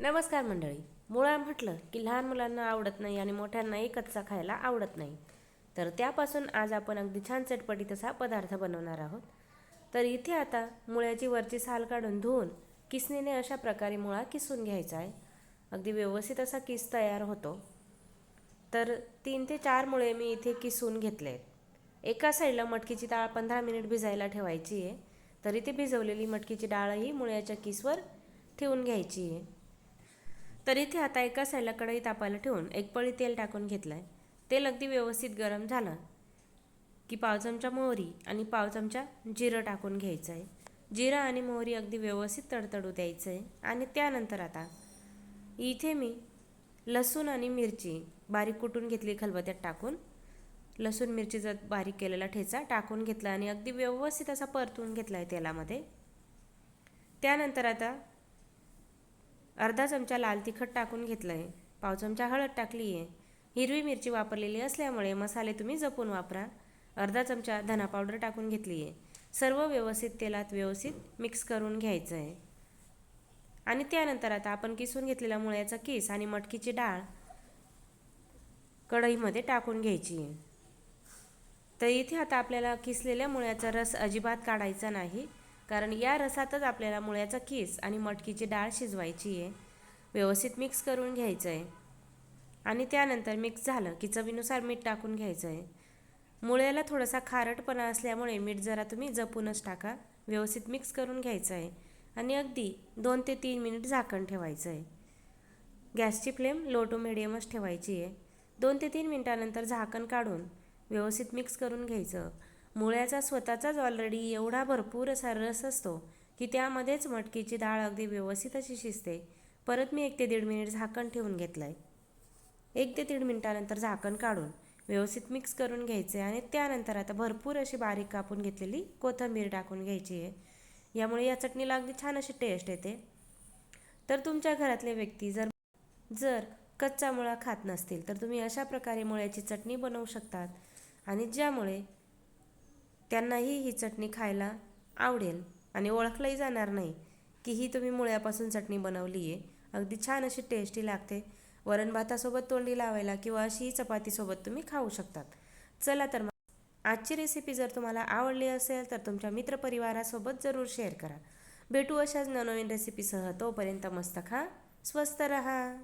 नमस्कार मंडळी. मुळा म्हटलं की लहान मुलांना आवडत नाही आणि मोठ्यांनाही कच्चा खायला आवडत नाही. तर त्यापासून आज आपण अगदी छान चटपटीत असा पदार्थ बनवणार आहोत. तर इथे आता मुळ्याची वरची साल काढून धुवून किसणीने अशा प्रकारे मुळा किसून घ्यायचा आहे. अगदी व्यवस्थित असा किस तयार होतो. तर तीन ते चार मुळे मी इथे किसून घेतले आहेत. एका साईडला मटकीची डाळ पंधरा मिनिट भिजायला ठेवायची आहे. तर इथे भिजवलेली मटकीची डाळही मुळ्याच्या किसवर ठेवून घ्यायची आहे. तर इथे आता एका साईडला कढई तापायला ठेवून एक पळी तेल टाकून घेतलं आहे तेल अगदी व्यवस्थित गरम झालं की पाव चमचा मोहरी आणि पाव चमचा जिरं टाकून घ्यायचं आहे जिरं आणि मोहरी अगदी व्यवस्थित तडतडू द्यायचं आहे आणि त्यानंतर आता इथे मी लसूण आणि मिरची बारीक कुटून घेतली खलबत्यात टाकून. लसूण मिरचीचा बारीक केलेला ठेचा टाकून घेतला आणि अगदी व्यवस्थित असा परतून घेतला आहे तेलामध्ये. त्यानंतर आता अर्धा चमचा लाल तिखट टाकून घेतलं आहे पाव चमचा हळद टाकली आहे हिरवी मिरची वापरलेली असल्यामुळे मसाले तुम्ही जपून वापरा. अर्धा चमचा धना पावडर टाकून घेतली आहे सर्व व्यवस्थित तेलात व्यवस्थित मिक्स करून घ्यायचं आहे आणि त्यानंतर आता आपण किसून घेतलेला मुळ्याचा किस आणि मटकीची डाळ कढईमध्ये टाकून घ्यायची आहे तर इथे आता आपल्याला किसलेल्या मुळ्याचा रस अजिबात काढायचा नाही. कारण या रसातच आपल्याला मुळ्याचा किस आणि मटकीची डाळ शिजवायची आहे. व्यवस्थित मिक्स करून घ्यायचं आहे आणि त्यानंतर मिक्स झालं की चवीनुसार मीठ टाकून घ्यायचं आहे मुळ्याला थोडासा खारटपणा असल्यामुळे मीठ जरा तुम्ही जपूनच टाका. व्यवस्थित मिक्स करून घ्यायचं आहे आणि अगदी दोन ते तीन मिनिट झाकण ठेवायचं आहे गॅसची फ्लेम लो टू मिडियमच ठेवायची आहे. दोन ते तीन मिनटानंतर झाकण काढून व्यवस्थित मिक्स करून घ्यायचं. मुळ्याचा स्वतःचाच ऑलरेडी एवढा भरपूर असा रस असतो की त्यामध्येच मटकीची डाळ अगदी व्यवस्थित अशी शिजते. परत मी एक ते दीड मिनिट झाकण ठेवून घेतलं आहे एक ते दीड मिनटानंतर झाकण काढून व्यवस्थित मिक्स करून घ्यायचे आणि त्यानंतर आता भरपूर अशी बारीक कापून घेतलेली कोथिंबीर टाकून घ्यायची आहे. यामुळे या चटणीला अगदी छान अशी टेस्ट येते. तर तुमच्या घरातले व्यक्ती जर जर कच्चा मुळा खात नसतील तर तुम्ही अशा प्रकारे मुळ्याची चटणी बनवू शकतात. आणि ज्यामुळे त्यांनाही ही चटणी खायला आवडेल आणि ओळखलंही जाणार नाही की ही तुम्ही मुळ्यापासून चटणी बनवली आहे अगदी छान अशी टेस्टी लागते. वरण भातासोबत तोंडी लावायला किंवा अशी चपातीसोबत तुम्ही खाऊ शकतात. चला तर मग. आजची रेसिपी जर तुम्हाला आवडली असेल तर तुमच्या मित्रपरिवारासोबत जरूर शेअर करा. भेटू अशाच नवनवीन रेसिपीसह तोपर्यंत मस्त खा स्वस्त रहा.